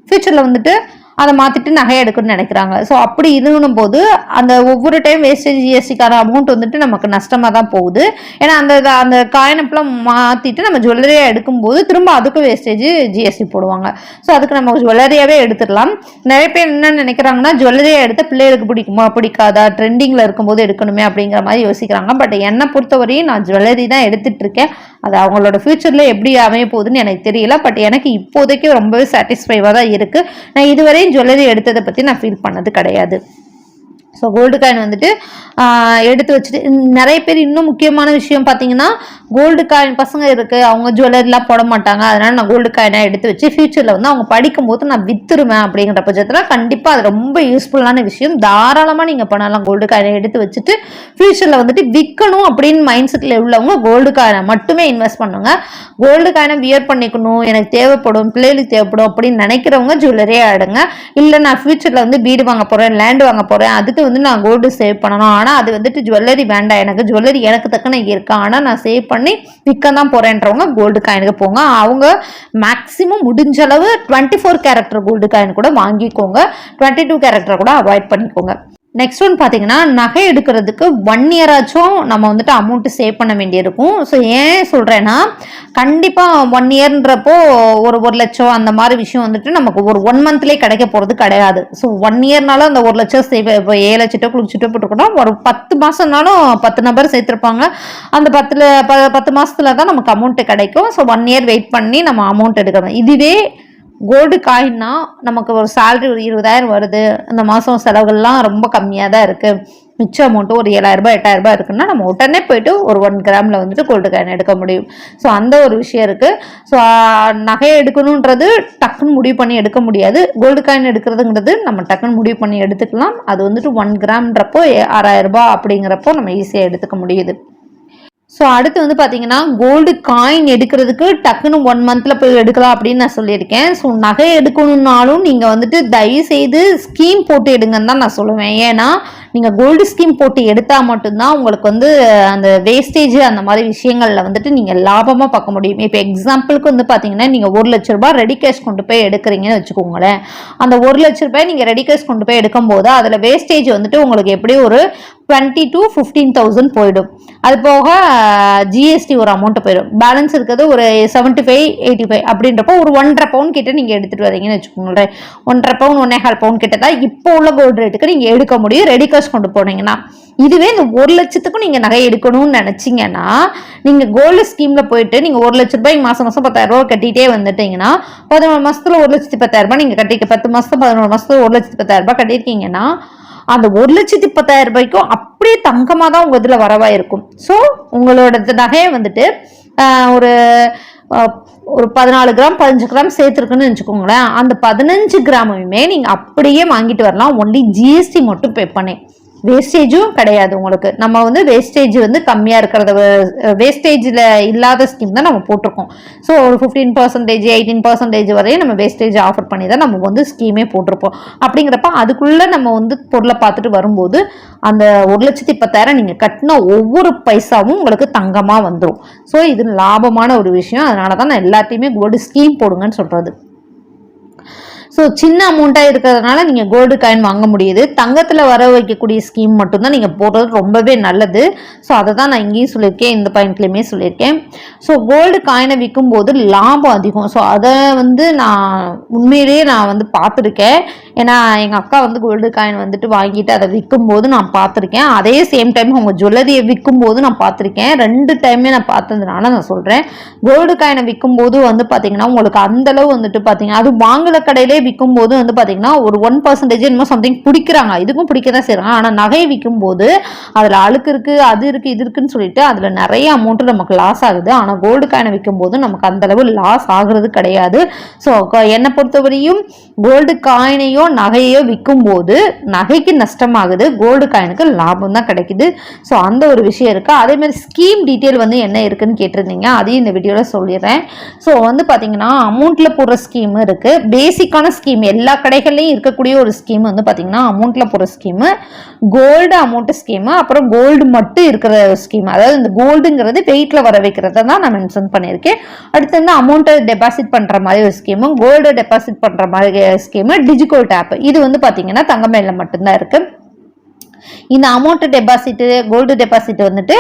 ஃபியூச்சரில் வந்துட்டு அதை மாற்றிட்டு நகை எடுக்கணும்னு நினைக்கிறாங்க. ஸோ அப்படி இருக்கணும் போது அந்த ஒவ்வொரு டைம் வேஸ்டேஜ் ஜிஎஸ்டிக்கான அமௌண்ட் வந்துட்டு நமக்கு நஷ்டமாக தான் போகுது. ஏன்னா அந்த அந்த காயினப்பெல்லாம் மாற்றிட்டு நம்ம ஜுவல்லரியாக எடுக்கும்போது திரும்ப அதுக்கும் வேஸ்டேஜ் ஜிஎஸ்டி போடுவாங்க. ஸோ அதுக்கு நம்ம ஜுவல்லரியாகவே எடுத்துடலாம். நிறைய பேர் என்ன நினைக்கிறாங்கன்னா ஜுவல்லரியாக எடுத்து பிள்ளைகளுக்கு பிடிக்குமா பிடிக்காதா ட்ரெண்டிங்கில் இருக்கும்போது எடுக்கணுமே அப்படிங்கிற மாதிரி யோசிக்கிறாங்க. பட் என்னை பொறுத்தவரையும் நான் ஜுவல்லரி தான் எடுத்துட்ருக்கேன் அது அவங்களோட ஃப்யூச்சரில் எப்படி அமைய போகுதுன்னு எனக்கு தெரியல. பட் எனக்கு இப்போதைக்கு ரொம்பவே சாட்டிஸ்ஃபைவாக தான் இருக்குது நான் இதுவரையும் ஜுவல்லரி எடுத்ததை பற்றி நான் ஃபீல் பண்ணது கிடையாது. ஸோ கோல்டு காயின் வந்துட்டு எடுத்து வச்சுட்டு நிறைய பேர் இன்னும் முக்கியமான விஷயம் பார்த்தீங்கன்னா கோல்டு காயின் பசங்க இருக்குது அவங்க ஜுவல்லரிலாம் போட மாட்டாங்க. அதனால நான் கோல்டு காயினை எடுத்து வச்சு ஃபியூச்சரில் வந்து அவங்க படிக்கும்போது நான் வித்துருவேன் அப்படிங்கிற பட்சத்தில் கண்டிப்பாக அது ரொம்ப யூஸ்ஃபுல்லான விஷயம். தாராளமாக நீங்கள் பண்ணலாம் கோல்டு காயினை எடுத்து வச்சுட்டு ஃபியூச்சரில் வந்துட்டு விற்கணும் அப்படின்னு மைண்ட் செட்டில் உள்ளவங்க கோல்டு காயினை மட்டுமே இன்வெஸ்ட் பண்ணுங்க. கோல்டு காயினை வியர் பண்ணிக்கணும் எனக்கு தேவைப்படும் பிள்ளைகளுக்கு தேவைப்படும் அப்படின்னு நினைக்கிறவங்க ஜுவல்லரியே ஆடுங்க இல்லை நான் ஃபியூச்சரில் வந்து வீடு வாங்க போகிறேன் லேண்ட் வாங்க போகிறேன் அதுக்கு வந்து நான் கோல்டு சேவ் பண்ணணும். ஆனால் அது வந்துட்டு ஜுவல்லரி வேண்டாம். எனக்கு ஜுவல்லரி எனக்கு தக்கன இருக்கா. ஆனால் நான் சேவ் பண்ணி விற்க தான் போகிறேன்றவங்க கோல்டு காயினுக்கு போங்க. அவங்க மேக்ஸிமம் முடிஞ்ச அளவு twenty four character gold coin கூட வாங்கிக்கோங்க. டுவெண்ட்டி டூ கேரக்டர் கூட அவாய்ட் பண்ணிக்கோங்க. நெக்ஸ்ட் ஒன் பார்த்தீங்கன்னா நகை எடுக்கிறதுக்கு ஒன் இயராச்சும் நம்ம வந்துட்டு அமௌண்ட்டு சேவ் பண்ண வேண்டியிருக்கும். ஸோ ஏன் சொல்கிறேன்னா கண்டிப்பாக ஒன் இயர்ன்றப்போ ஒரு ஒரு லட்சம் அந்த மாதிரி விஷயம் வந்துட்டு நமக்கு ஒரு ஒன் மந்த்லேயே கிடைக்க போகிறது கிடையாது. ஸோ ஒன் இயர்னாலும் அந்த ஒரு லட்சம் சேவ் இப்போ ஏழு லட்சத்தோ குளிச்சுட்டோ போட்டுக்கணும் ஒரு பத்து மாதம்னாலும் பத்து நபர் சேர்த்துருப்பாங்க. அந்த பத்தில் ப பத்து மாதத்தில் தான் நமக்கு அமௌண்ட்டு கிடைக்கும். ஸோ ஒன் இயர் வெயிட் பண்ணி நம்ம அமௌண்ட் எடுக்கணும். இதுவே கோல்டு காயின்னா நமக்கு ஒரு சேல்ரி ஒரு இருபதாயிரம் வருது. அந்த மாதம் செலவுகள்லாம் ரொம்ப கம்மியாக தான் இருக்குது மிச்ச அமௌண்ட்டு ஒரு ஏழாயிரரூபா எட்டாயிரரூபா எட்டாயிரம் ரூபாய் இருக்குன்னா நம்ம உடனே போயிட்டு ஒரு ஒன் கிராமில் வந்துட்டு கோல்டு காயின் எடுக்க முடியும். ஸோ அந்த ஒரு விஷயம் இருக்குது ஸோ நகை எடுக்கணுன்றது டக்குன்னு முடிவு பண்ணி எடுக்க முடியாது. கோல்டு காயின் எடுக்கிறதுங்கிறது நம்ம டக்குன்னு முடிவு பண்ணி எடுத்துக்கலாம். அது வந்துட்டு ஒன் கிராம்ன்றப்போ ஆறாயிரரூபா ஆறாயிரம் ரூபாய் அப்படிங்கிறப்போ நம்ம ஈஸியாக எடுத்துக்க முடியுது. ஸோ அடுத்து வந்து பார்த்தீங்கன்னா கோல்டு காயின் எடுக்கிறதுக்கு டக்குன்னு ஒன் மந்தில் போய் எடுக்கலாம் அப்படின்னு நான் சொல்லியிருக்கேன். ஸோ நகை எடுக்கணுன்னாலும் நீங்கள் வந்துட்டு தயவு செய்து ஸ்கீம் போட்டு எடுங்கன்னு தான் நான் சொல்லுவேன். ஏன்னா நீங்கள் கோல்டு ஸ்கீம் போட்டு எடுத்தால் மட்டும்தான் உங்களுக்கு வந்து அந்த வேஸ்டேஜ் அந்த மாதிரி விஷயங்களில் வந்துட்டு நீங்கள் லாபமாக பார்க்க முடியும். இப்போ எக்ஸாம்பிளுக்கு வந்து பார்த்தீங்கன்னா நீங்கள் ஒரு லட்ச ரூபாய் ரெடி கேஷ் கொண்டு போய் எடுக்கிறீங்கன்னு வச்சுக்கோங்களேன். அந்த ஒரு லட்ச ரூபாய் நீங்கள் ரெடி கேஷ் கொண்டு போய் எடுக்கும்போது அதில் வேஸ்டேஜ் வந்துட்டு உங்களுக்கு எப்படி ஒரு டுவெண்ட்டி டு ஃபிஃப்டீன் தௌசண்ட் போயிடும். அது போக ஜிஎஸ்டி ஒரு அமௌண்ட் போயிடும். பேலன்ஸ் இருக்கிறது ஒரு செவன்ட்டி ஃபைவ் எயிட்டி ஃபைவ் அப்படின்றப்போ ஒரு ஒன்றரை பவுன் கிட்ட நீங்கள் எடுத்துகிட்டு வரீங்கன்னு வச்சுக்கோங்களேன். ஒன்றரை பவுன் ஒன்னே கால் பவுன் கிட்ட தான் இப்போ உள்ள கோல்டு ரேட்டுக்கு நீங்கள் எடுக்க முடியும். ரெடி காசு கொண்டு போனீங்கன்னா இதுவே இந்த ஒரு லட்சத்துக்கும் நீங்கள் நகை எடுக்கணும்னு நினச்சிங்கன்னா நீங்கள் கோல்டு ஸ்கீமில் போயிட்டு நீங்கள் ஒரு லட்ச ரூபாய் மாதம் மாதம் பத்தாயிரம் ரூபாய் கட்டிகிட்டே வந்துட்டீங்கன்னா பதினோரு மாதத்துல ஒரு லட்சத்தி பத்தாயிரம் ரூபாய் நீங்கள் கட்டிக்க பத்து மாதம் பதினோரு மாதத்துல ஒரு லட்சத்தி பத்தாயிரம் ரூபாய் கட்டியிருக்கீங்கன்னா அந்த ஒரு லட்சத்தி பத்தாயிரம் ரூபாய்க்கும் அப்படியே தங்கமாக தான் உங்கள் இதில் வரவாயிருக்கும். ஸோ உங்களோட நகையை வந்துட்டு ஒரு ஒரு பதினாலு கிராம் பதினஞ்சு கிராம் சேர்த்துருக்குன்னு வச்சுக்கோங்களேன் அந்த பதினஞ்சு கிராமுமே நீங்கள் அப்படியே வாங்கிட்டு வரலாம். ஒன்லி ஜிஎஸ்டி மட்டும் பே பண்ணேன் வேஸ்டேஜும் கிடையாது உங்களுக்கு. நம்ம வந்து வேஸ்டேஜ் வந்து கம்மியாக இருக்கிறத வேஸ்டேஜில் இல்லாத ஸ்கீம் தான் நம்ம போட்டிருக்கோம். ஸோ ஒரு ஃபிஃப்டீன் பர்சன்டேஜ் எயிட்டீன் பர்சன்டேஜ் வரையும் நம்ம வேஸ்டேஜ் ஆஃபர் பண்ணி தான் நம்ம வந்து ஸ்கீமே போட்டிருப்போம். அப்படிங்கிறப்ப அதுக்குள்ளே நம்ம வந்து பொருளை பார்த்துட்டு வரும்போது அந்த ஒரு லட்சத்தி பத்தாயிரம் நீங்கள் கட்டின ஒவ்வொரு பைசாவும் உங்களுக்கு தங்கமாக வந்துடும் ஸோ இது லாபமான ஒரு விஷயம். அதனால தான் நான் எல்லாத்தையுமே கோல்டு ஸ்கீம் போடுங்கன்னு சொல்கிறது ஸோ சின்ன அமௌண்ட்டாக இருக்கிறதுனால நீங்கள் கோல்டு காயின் வாங்க முடியுது. தங்கத்தில் வர வைக்கக்கூடிய ஸ்கீம் மட்டும்தான் நீங்கள் போடுறது ரொம்பவே நல்லது. ஸோ அதை தான் நான் இங்கேயும் சொல்லியிருக்கேன். இந்த பாயிண்ட்லேயுமே சொல்லியிருக்கேன். ஸோ கோல்டு காயினை விற்கும் போது லாபம் அதிகம். ஸோ அதை வந்து நான் உண்மையிலேயே நான் வந்து பார்த்துருக்கேன். ஏன்னா எங்கள் அக்கா வந்து கோல்டு காயின் வந்துட்டு வாங்கிட்டு அதை விற்கும்போது நான் பார்த்துருக்கேன். அதே சேம் டைம் அவங்க ஜுவல்லரியை விற்கும் போது நான் பார்த்துருக்கேன். ரெண்டு டைமே நான் பார்த்ததுனால நான் சொல்கிறேன் கோல்டு காயினை விற்கும் போது வந்து பார்த்தீங்கன்னா உங்களுக்கு அந்தளவு வந்துட்டு பார்த்தீங்கன்னா அது வாங்கல கடையிலே விற்கும்போது வந்து பார்த்தீங்கன்னா ஒரு ஒன் பர்சன்டேஜ் என்னமோ சம்திங் பிடிக்கிறாங்க. இதுக்கும் பிடிக்க தான் செய்கிறாங்க ஆனால் நகை விற்கும்போது அதில் அழுக்கு இருக்குது அது இருக்குது இது இருக்குன்னு சொல்லிட்டு அதில் நிறைய அமௌண்ட்டு நமக்கு லாஸ் ஆகுது. ஆனால் கோல்டு காயினை விற்கும்போது நமக்கு அந்த அளவு லாஸ் ஆகுறது கிடையாது. ஸோ என்னை பொறுத்தவரையும் கோல்டு காயினையோ நகையோ விற்கும் போது நகைக்கு நஷ்டமாகுது. கோல்டு காயினுக்கு லாபம் தான் கிடைக்குது. ஸோ அந்த ஒரு விஷயம் இருக்குது அதே மாதிரி ஸ்கீம் டீட்டெயில் வந்து என்ன இருக்குன்னு கேட்டிருந்தீங்க அதையும் இந்த வீடியோவில் சொல்லிடுறேன். ஸோ வந்து பார்த்தீங்கன்னா அமௌண்ட்டில் போடுற ஸ்கீம் இருக்குது பேசிக்கான ஸ்கீம் எல்லா கடைகள்லையும் இருக்கக்கூடிய ஒரு ஸ்கீம் வந்து பார்த்தீங்கன்னா அமௌண்ட்டில் போகிற ஸ்கீமு கோல்டு அமௌண்ட் ஸ்கீமு அப்புறம் கோல்டு மட்டும் இருக்கிற ஸ்கீம் அதாவது இந்த கோல்டுங்கிறது வெயிட்டில் வர வைக்கிறத தான் நான் மென்ஷன் பண்ணியிருக்கேன். அடுத்து வந்து அமௌண்ட்டை டெபாசிட் பண்ணுற மாதிரி ஒரு ஸ்கீமு கோல்டு டெபாசிட் பண்ணுற மாதிரி ஸ்கீமு டிஜிகோல்ட் ஆப் இது வந்து பார்த்தீங்கன்னா தங்கமேல மட்டும்தான் இருக்குது இந்த அமௌண்ட் டெபாசிட்டு கோல்டு டெபாசிட் வந்துட்டு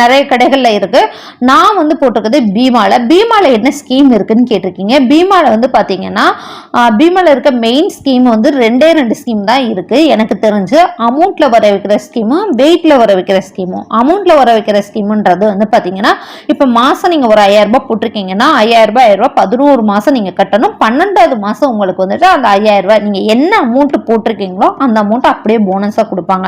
நிறைய கடைகளில் இருக்குது நான் வந்து போட்டிருக்கிறது பீமாவில் பீமாவில் என்ன ஸ்கீம் இருக்குன்னு கேட்டிருக்கீங்க. பீமாவில் வந்து பார்த்தீங்கன்னா பீமாவில் இருக்க மெயின் ஸ்கீம் வந்து ரெண்டே ரெண்டு ஸ்கீம் தான் இருக்குது எனக்கு தெரிஞ்சு அமௌண்ட்டில் வர வைக்கிற ஸ்கீமும் வெயிட்டில் வர வைக்கிற ஸ்கீமும் அமௌண்ட்டில் வர வைக்கிற ஸ்கீமுன்றது வந்து பார்த்தீங்கன்னா இப்போ மாதம் நீங்கள் ஒரு ஐயாயிரரூபா போட்டிருக்கீங்கன்னா ஐயாயிரரூபா ரூபாய் பதினோரு மாதம் நீங்கள் கட்டணும். பன்னெண்டாவது மாதம் உங்களுக்கு வந்துட்டு அந்த ஐயாயிரம் ரூபாய் நீங்கள் என்ன அமௌண்ட்டு போட்டிருக்கீங்களோ அந்த அமௌண்ட்டை அப்படியே போனஸாக கொடுப்பாங்க.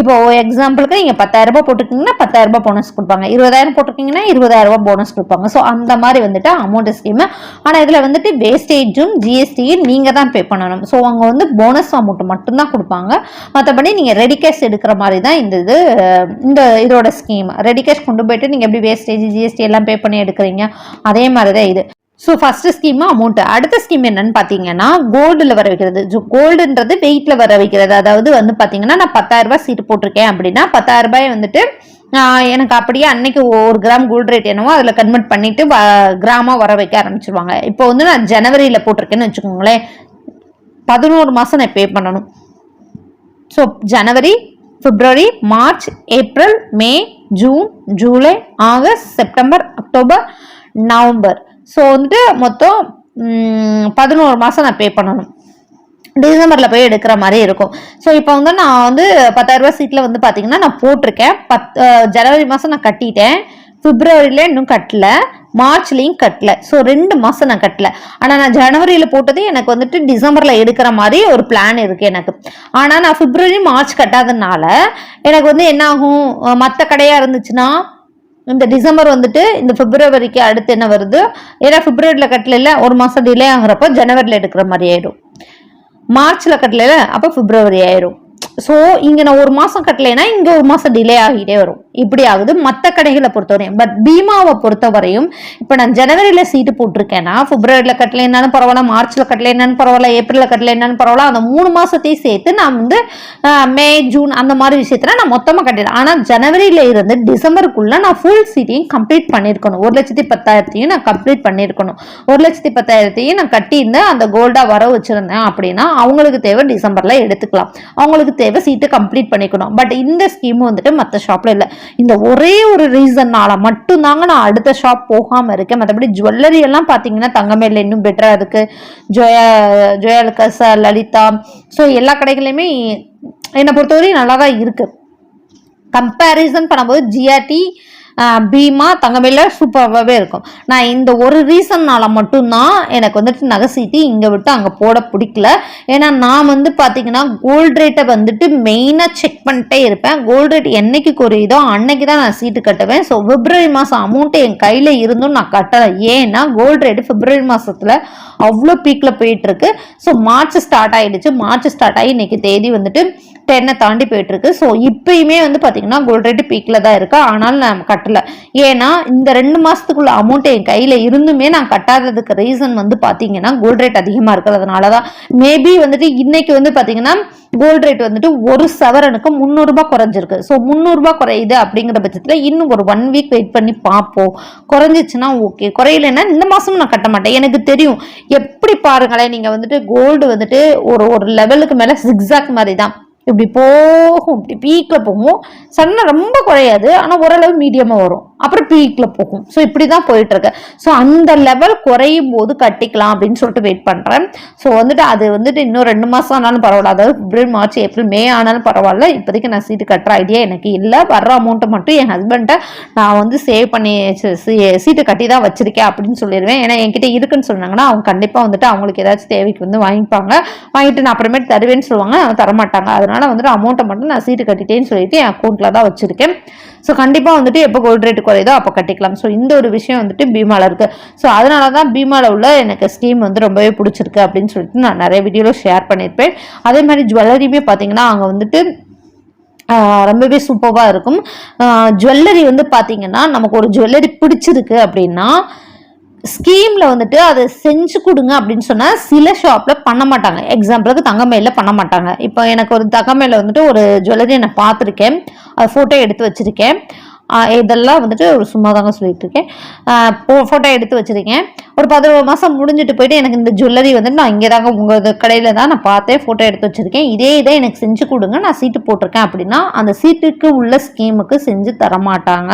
இப்போ எக்ஸாம்பிளுக்கு நீங்கள் பத்தாயிரம் ரூபாய் போட்டிருக்கீங்கன்னா பத்தாயிரம் ரூபாய் போனஸ் கொடுப்பாங்க. இருபதாயிரம் போட்டிருக்கீங்கன்னா இருபதாயிரம் ரூபாய் போனஸ் கொடுப்பாங்க. ஸோ அந்த மாதிரி வந்துட்டு அமௌண்ட் ஸ்கீமு ஆனால் இதில் வந்துட்டு வேஸ்டேஜும் ஜிஎஸ்டியும் நீங்கள் தான் பே பண்ணணும். ஸோ அவங்க வந்து போனஸ் அமௌண்ட் மட்டும்தான் கொடுப்பாங்க. மற்றபடி நீங்கள் ரெடி கேஷ் எடுக்கிற மாதிரி தான் இந்த இது இந்த இதோட ஸ்கீம் ரெடி கேஷ் கொண்டு போயிட்டு நீங்கள் எப்படி வேஸ்டேஜ் ஜிஎஸ்டி எல்லாம் பே பண்ணி எடுக்கிறீங்க? அதே மாதிரி தான் இது. ஸோ ஃபர்ஸ்ட் ஸ்கீம் அமௌண்ட் அடுத்த ஸ்கீம் என்னன்னு பார்த்தீங்கன்னா கோல்டில் வர வைக்கிறது. ஸோ கோல்டுன்றது வெயிட்டில் வர வைக்கிறது. அதாவது வந்து பார்த்தீங்கன்னா நான் பத்தாயிரரூபா சீட்டு போட்டிருக்கேன் அப்படின்னா பத்தாயிரம் ரூபாய் வந்துட்டு எனக்கு அப்படியே அன்னைக்கு ஒரு கிராம் கோல்டு ரேட் என்னவோ அதில் கன்வெர்ட் பண்ணிட்டு கிராமாக வர வைக்க ஆரம்பிச்சிருவாங்க. இப்போ வந்து நான் ஜனவரியில் போட்டிருக்கேன்னு வச்சுக்கோங்களேன். பதினோரு மாதம் நான் பே பண்ணணும். ஸோ ஜனவரி பிப்ரவரி மார்ச் ஏப்ரல் மே ஜூன் ஜூலை August September October November. So வந்துட்டு மொத்தம் பதினோரு மாதம் நான் பே பண்ணணும். டிசம்பரில் போய் எடுக்கிற மாதிரி இருக்கும். ஸோ இப்போ வந்து நான் வந்து பத்தாயிரம் ரூபாய் சீட்டில் வந்து பார்த்தீங்கன்னா நான் போட்டிருக்கேன். பத் ஜனவரி மாதம் நான் கட்டிட்டேன். பிப்ரவரியில் இன்னும் கட்டல. மார்ச்லேயும் கட்டல. ஸோ ரெண்டு மாதம் நான் கட்டல. ஆனால் நான் ஜனவரியில் போட்டது எனக்கு வந்துட்டு டிசம்பரில் எடுக்கிற மாதிரி ஒரு பிளான் இருக்குது எனக்கு. ஆனால் நான் பிப்ரவரி மார்ச் கட்டாதனால எனக்கு வந்து என்ன ஆகும்? மற்ற கடையாக இருந்துச்சுன்னா இந்த டிசம்பர் வந்துட்டு இந்த பிப்ரவரிக்கு அடுத்து என்ன வருது? ஏன்னா பிப்ரவரியில் கட்டலையில் ஒரு மாதம் டிலே ஆகுறப்போ ஜனவரியில் எடுக்கிற மாதிரி ஆயிடும். மார்ச்சில் கட்டலையில் அப்போ பிப்ரவரி ஆயிடும் ஸோ இங்கே நான் ஒரு மாதம் கட்டலைன்னா இங்கே ஒரு மாதம் டிலே ஆகிட்டே வரும். இப்படி ஆகுது மற்ற கடைகளை பொறுத்தவரையும். பட் பீமாவை பொறுத்தவரையும் இப்போ நான் ஜனவரியில் சீட்டு போட்டிருக்கேன்னா பிப்ரவரியில் என்னன்னு பரவாயில்ல மார்ச்சில் என்னன்னு பரவாயில்ல ஏப்ரலில் என்னன்னு பரவாயில்ல அந்த மூணு மாதத்தையும் சேர்த்து நான் வந்து மே ஜூன் அந்த மாதிரி விஷயத்தில் நான் மொத்தமாக கட்டிடுறேன். ஆனால் ஜனவரியில் இருந்து டிசம்பருக்குள்ளே நான் ஃபுல் சீட்டையும் கம்ப்ளீட் பண்ணியிருக்கணும் ஒரு லட்சத்தி பத்தாயிரத்தையும் நான் கம்ப்ளீட் பண்ணியிருக்கணும் ஒரு லட்சத்தி பத்தாயிரத்தையும் நான் கட்டியிருந்தேன் அந்த கோல்டாக வர வச்சுருந்தேன் அப்படின்னா அவங்களுக்கு தேவை டிசம்பரில் எடுத்துக்கலாம். அவங்களுக்கு தேவை சீட்டு கம்ப்ளீட் பண்ணிக்கணும். பட் இந்த ஸ்கீம் வந்துட்டு மற்ற ஷாப்பில் இல்லை. இந்த ஒரே ஒரு ரீசன்னால மட்டும்தாங்க நான் அடுத்த ஷாப் போகாமல் இருக்கேன். மற்றபடி ஜுவல்லரி எல்லாம் பார்த்தீங்கன்னா தங்கமேல இன்னும் பெட்டராக இருக்குது ஜோயா ஜோயாலுக்கஸ் லலிதா. ஸோ எல்லா கடைகளையுமே என்னை பொறுத்தவரையும் நல்லா தான் இருக்குது கம்பேரிசன் பண்ணும்போது ஜிஆர்டி பீமா தங்கமேல சூப்பராகவே இருக்கும். நான் இந்த ஒரு ரீசன்னால மட்டும்தான் எனக்கு வந்துட்டு நகை சீட்டு இங்கே விட்டு அங்கே போட பிடிக்கல. ஏன்னா நான் வந்து பார்த்தீங்கன்னா கோல்டு ரேட்டை வந்துட்டு மெயினாக செக் பண்ணிட்டே இருப்பேன். கோல்டு ரேட் என்னைக்கு குறையுதோ அன்னைக்கு தான் நான் சீட்டு கட்டுவேன். ஸோ பிப்ரவரி மாதம் அமௌண்ட்டு என் கையில் இருந்தும் நான் கட்டலை. ஏன்னா கோல்டு ரேட்டு பிப்ரவரி மாதத்தில் அவ்வளோ பீக்கில் போயிட்டுருக்கு. ஸோ மார்ச் ஸ்டார்ட் ஆகிடுச்சு மார்ச் ஸ்டார்ட் ஆகி இன்னைக்கு தேதி வந்துட்டு டென்னை தாண்டி போயிட்டுருக்கு. ஸோ இப்பயுமே வந்து பார்த்தீங்கன்னா கோல்டு ரேட்டு பீக்கில் தான் இருக்குது ஆனால் நான் கட்டல ஏன்னா இந்த ரெண்டு மாசத்துக்குள்ள அமௌண்ட் என் கையில் இருந்துமே நான் கட்டாததுக்கு ரீசன் வந்து பார்த்தீங்கன்னா கோல்ட் ரேட் அதிகமாக இருக்கிறதுனால தான் மேபி வந்துட்டு இன்னைக்கு வந்து பார்த்தீங்கன்னா கோல்ட் ரேட் வந்துட்டு ஒரு சவரனுக்கு முந்நூறுரூபா குறைஞ்சிருக்கு. ஸோ முந்நூறுரூபா குறையுது அப்படிங்கிற பட்சத்தில் இன்னும் ஒரு ஒன் வீக் வெயிட் பண்ணி பார்ப்போம். குறைஞ்சிச்சுன்னா ஓகே குறையலைன்னா இந்த மாதமும் நான் கட்ட மாட்டேன். எனக்கு தெரியும். எப்படி பாருங்களேன் நீங்கள் வந்துட்டு கோல்டு வந்துட்டு ஒரு ஒரு லெவலுக்கு மேலே சிக்ஸாக் மாதிரி தான் இப்படி போகும் இப்படி பீக்கில் போகும். சன்ன ரொம்ப குறையாது ஆனால் ஓரளவு மீடியமாக வரும். அப்புறம் பீக்ல போகும். ஸோ இப்படி தான் போயிட்டு இருக்கு ஸோ அந்த லெவல் குறையும் போது கட்டிக்கலாம் அப்படின்னு சொல்லிட்டு வெயிட் பண்ணுறேன் ஸோ வந்துட்டு அது வந்துட்டு இன்னும் ரெண்டு மாதம் ஆனாலும் பரவாயில்ல. அதாவது பிப்ரவரி மார்ச் ஏப்ரல் மே ஆனாலும் பரவாயில்ல. இப்போதைக்கு நான் சீட்டு கட்டுற ஐடியா எனக்கு இல்லை. வர்ற அமௌண்ட்டை மட்டும் என் ஹஸ்பண்ட்டை நான் வந்து சேவ் பண்ணி சீட்டு கட்டி தான் வச்சிருக்கேன் அப்படின்னு சொல்லிடுவேன். ஏன்னா என்கிட்ட இருக்குன்னு சொன்னாங்கன்னா அவங்க கண்டிப்பாக வந்துட்டு அவங்களுக்கு ஏதாச்சும் தேவைக்கு வந்து வாங்கிப்பாங்க. வாங்கிட்டு நான் அப்புறமேட்டு தருவேன்னு சொல்லுவாங்க. அவங்க தரமாட்டாங்க. அதனால வந்துட்டு அமௌண்ட்டை மட்டும் நான் சீட்டு கட்டிட்டேன்னு சொல்லிட்டு என் அக்கௌண்ட்டில் தான் வச்சிருக்கேன். ஸோ கண்டிப்பாக வந்துட்டு எப்போ கோல்ட் ரேட் குறையுதோ அப்போ கட்டிக்கலாம். ஸோ இந்த ஒரு விஷயம் வந்துட்டு பீமாவில் இருக்குது ஸோ அதனால தான் பீமாவில் உள்ள எனக்கு ஸ்கீம் வந்து ரொம்பவே பிடிச்சிருக்கு அப்படின்னு சொல்லிட்டு நான் நிறைய வீடியோவில் ஷேர் பண்ணியிருப்பேன். அதே மாதிரி ஜுவல்லரியுமே பார்த்தீங்கன்னா அங்கே வந்துட்டு ரொம்பவே சூப்பராக இருக்கும். ஜுவல்லரி வந்து பார்த்தீங்கன்னா நமக்கு ஒரு ஜுவல்லரி பிடிச்சிருக்கு அப்படின்னா ஸ்கீமில் வந்துட்டு அதை செஞ்சு கொடுங்க அப்படின்னு சொன்னால் சில ஷாப்பில் பண்ண மாட்டாங்க. எக்ஸாம்பிளுக்கு தங்கமயில பண்ண மாட்டாங்க. இப்போ எனக்கு ஒரு தங்கமயில வந்துட்டு ஒரு ஜுவல்லரி நான் பார்த்துருக்கேன். அது ஃபோட்டோ எடுத்து வச்சுருக்கேன். இதெல்லாம் வந்துட்டு ஒரு சும்மா தாங்க சொல்லிட்டு இருக்கேன் ஃபோட்டோ எடுத்து வச்சிருக்கேன். ஒரு பதினோரு மாதம் முடிஞ்சிட்டு போயிட்டு எனக்கு இந்த ஜுவல்லரி வந்து நான் இங்கே தாங்க உங்கள் கடையில் தான் நான் பார்த்தேன் ஃபோட்டோ எடுத்து வச்சிருக்கேன். இதே இதை எனக்கு செஞ்சு கொடுங்க நான் சீட்டு போட்டிருக்கேன் அப்படின்னா அந்த சீட்டுக்கு உள்ள ஸ்கீமுக்கு செஞ்சு தர மாட்டாங்க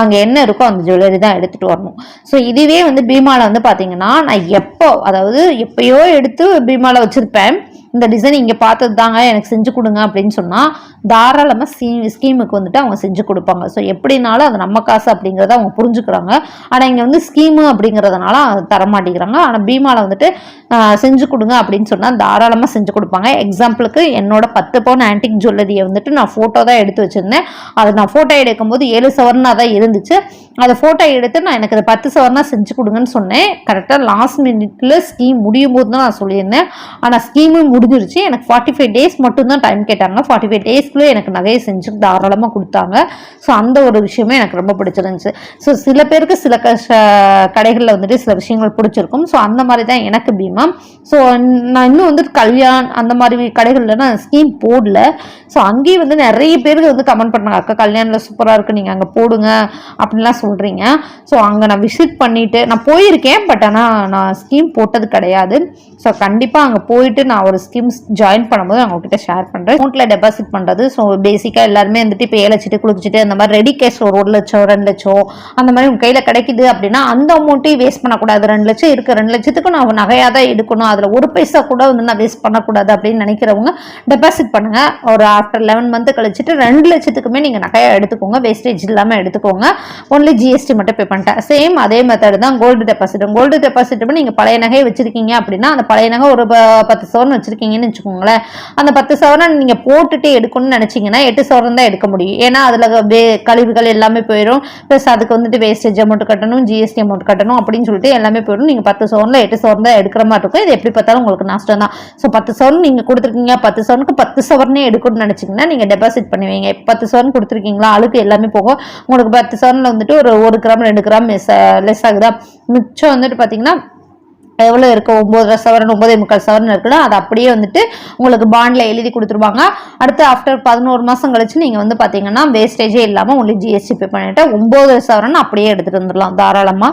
அங்கே என்ன இருக்கோ அந்த ஜுவல்லரி தான் எடுத்துகிட்டு வரணும். ஸோ இதுவே வந்து பீமாவில் வந்து பார்த்தீங்கன்னா நான் எப்போ அதாவது எப்பயோ எடுத்து பீமாவில் வச்சுருப்பேன். இந்த டிசைன் இங்கே பார்த்தது தாங்க எனக்கு செஞ்சு கொடுங்க அப்படின்னு சொன்னால் தாராளமாக ஸ்கீ ஸ்கீமுக்கு வந்துட்டு அவங்க செஞ்சு கொடுப்பாங்க. ஸோ எப்படினாலும் அது நம்ம காசு அப்படிங்கிறத அவங்க புரிஞ்சுக்கிறாங்க. ஆனால் இங்கே வந்து ஸ்கீமு அப்படிங்கிறதுனால அது தர மாட்டேங்கிறாங்க. ஆனால் பீமாவில் வந்துட்டு செஞ்சு கொடுங்க அப்படின்னு சொன்னால் தாராளமாக செஞ்சு கொடுப்பாங்க. எக்ஸாம்பிளுக்கு என்னோட பத்து பவுன் ஆன்டிக் ஜுவல்லரியை வந்துட்டு நான் ஃபோட்டோ தான் எடுத்து வச்சுருந்தேன். அது நான் ஃபோட்டோ எடுக்கும்போது ஏழு சவரனா தான் இருந்துச்சு. அதை ஃபோட்டோ எடுத்து நான் எனக்கு அதை பத்து சவரனா செஞ்சு கொடுங்கன்னு சொன்னேன். கரெக்டாக லாஸ்ட் மினிட்ல ஸ்கீம் முடியும் போது தான் நான் சொல்லியிருந்தேன். ஆனால் ஸ்கீமும் முடிஞ்சிருச்சு. எனக்கு ஃபார்ட்டி ஃபைவ் டேஸ் மட்டும்தான் டைம் கேட்டாங்க. ஃபார்ட்டி ஃபைவ் டேஸ்க்குள்ளே எனக்கு நகையை செஞ்சு தாராளமாக கொடுத்தாங்க. ஸோ அந்த ஒரு விஷயமே எனக்கு ரொம்ப பிடிச்சிருந்துச்சு. ஸோ சில பேருக்கு சில கடைகளில் வந்துட்டு சில விஷயங்கள் பிடிச்சிருக்கும். ஸோ அந்த மாதிரி தான் எனக்கு பீமா. ஸோ நான் இன்னும் வந்து கல்யாண் அந்த மாதிரி கடைகளில் நான் ஸ்கீம் போடல. ஸோ அங்கேயும் வந்து நிறைய பேருக்கு வந்து கமெண்ட் பண்ணாங்க. அக்கா கல்யாணில் சூப்பராக இருக்குது நீங்கள் அங்கே போடுங்க அப்படின்லாம் சொல்கிறீங்க ஸோ அங்கே நான் விசிட் பண்ணிவிட்டு நான் போயிருக்கேன். பட் ஆனால் நான் ஸ்கீம் போட்டது கிடையாது. ஸோ கண்டிப்பாக அங்கே போயிட்டு நான் ஒரு ஸ்கீம்ஸ் ஜாயின் பண்ணும்போது நான் உங்ககிட்ட ஷேர் பண்ணுறேன் அமௌண்ட்டில் டெபாசிட் பண்ணுறது ஸோ பேசிக்காக எல்லாருமே வந்துட்டு இப்போ ஏழைச்சிட்டு குளிச்சுட்டு அந்த மாதிரி ரெடி கேஷ் ஒரு ஒரு லட்சம் ரெண்டு லட்சம் அந்த மாதிரி உங்கள் கையில் கிடைக்குது அப்படின்னா அந்த அமௌண்ட்டையும் வேஸ்ட் பண்ணக்கூடாது. ரெண்டு லட்சம் இருக்கு ரெண்டு லட்சத்துக்கு நான் நகையாக தான் எடுக்கணும். அதில் ஒரு பைசா கூட வந்து நான் வேஸ்ட் பண்ணக்கூடாது அப்படின்னு நினைக்கிறவங்க டெபாசிட் பண்ணுங்க. ஒரு ஆஃப்டர் லெவன் மந்த் கழிச்சிட்டு ரெண்டு லட்சத்துக்குமே நீங்கள் நகையாக எடுத்துக்கோங்க. வேஸ்டேஜ் இல்லாமல் எடுத்துக்கோங்க. ஒன்லி ஜிஎஸ்டி மட்டும் பே பண்ணிட்டேன். சேம் அதே மெத்தட் தான் கோல்டு டெபாசிட் கோல்டு டெபாசிட் நீங்கள் பழைய நகையை வச்சிருக்கீங்க அப்படின்னா அந்த பழைய நகை ஒரு பத்து பத்து சவரன் வச்சுருக்கீங்கன்னு வச்சுக்கோங்களேன். அந்த பத்து சவரன் நீங்கள் போட்டுட்டு எடுக்கணும்னு நினச்சிங்கன்னா எட்டு சவரன் தான் எடுக்க முடியும். ஏன்னா அதில் வே கழிவுகள் எல்லாமே போயிடும் ப்ளஸ் அதுக்கு வந்துட்டு வேஸ்டேஜ் அமௌண்ட் கட்டணும் ஜிஎஸ்டி அமௌண்ட் கட்டணும் அப்படின்னு சொல்லிட்டு எல்லாமே போயிடும் நீங்கள் பத்து சவரனில் எட்டு சவரன் தான் எடுக்கிற மாதிரி இருக்கும். இது எப்படி பார்த்தாலும் உங்களுக்கு நஷ்டம் தான். ஸோ பத்து சவரன் நீங்கள் கொடுத்துருக்கீங்க. பத்து சவரனுக்கு பத்து சவரனே எடுக்கணும்னு நினச்சிங்கன்னா நீங்கள் டெபாசிட் பண்ணுவீங்க. பத்து சவரன் கொடுத்துருக்கீங்களா? அழுக்கு எல்லாமே போகும். உங்களுக்கு பத்து சவரனில் வந்துட்டு ஒரு ஒரு கிராம் ரெண்டு கிராம் லெஸ் ஆகுதா? மிச்சம் வந்துட்டு பார்த்தீங்கன்னா எவ்வளோ இருக்குது ஒம்பதரை சவரன் ஒம்பதே முக்கால் சவரன் இருக்குன்னா அது அப்படியே வந்துட்டு உங்களுக்கு பாண்டில் எழுதி கொடுத்துருவாங்க. அடுத்து ஆஃப்டர் பதினோரு மாதம் கழிச்சு நீங்கள் வந்து பார்த்தீங்கன்னா வேஸ்டேஜே இல்லாமல் உங்களுக்கு ஜிஎஸ்டி பே பண்ணிவிட்டு ஒம்பதரை சவரன் அப்படியே எடுத்துகிட்டு வந்துடலாம் தாராளமாக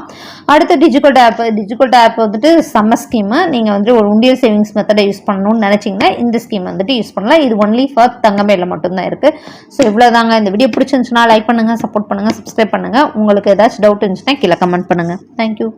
அடுத்து டிஜிட்டல் ஆப் டிஜிட்டல் ஆப் வந்துட்டு சம்ம ஸ்கீமு நீங்கள் வந்துட்டு ஒரு உண்டியல் சேவிங்ஸ் மெத்தடை யூஸ் பண்ணணும்னு நினச்சிங்கன்னா இந்த ஸ்கீம் வந்துட்டு யூஸ் பண்ணலாம். இது ஒன்லி ஃபார் தங்கமேல மட்டும்தான் இருக்குது ஸோ இவ்வளோதாங்க இந்த வீடியோ பிடிச்சிருந்துச்சுன்னா லைக் பண்ணுங்கள் சப்போர்ட் பண்ணுங்கள் சப்ஸ்கிரைப் பண்ணுங்கள் உங்களுக்கு ஏதாச்சும் டவுட் இருந்துச்சுன்னா கீழே கமெண்ட் பண்ணுங்கள் தேங்க்யூ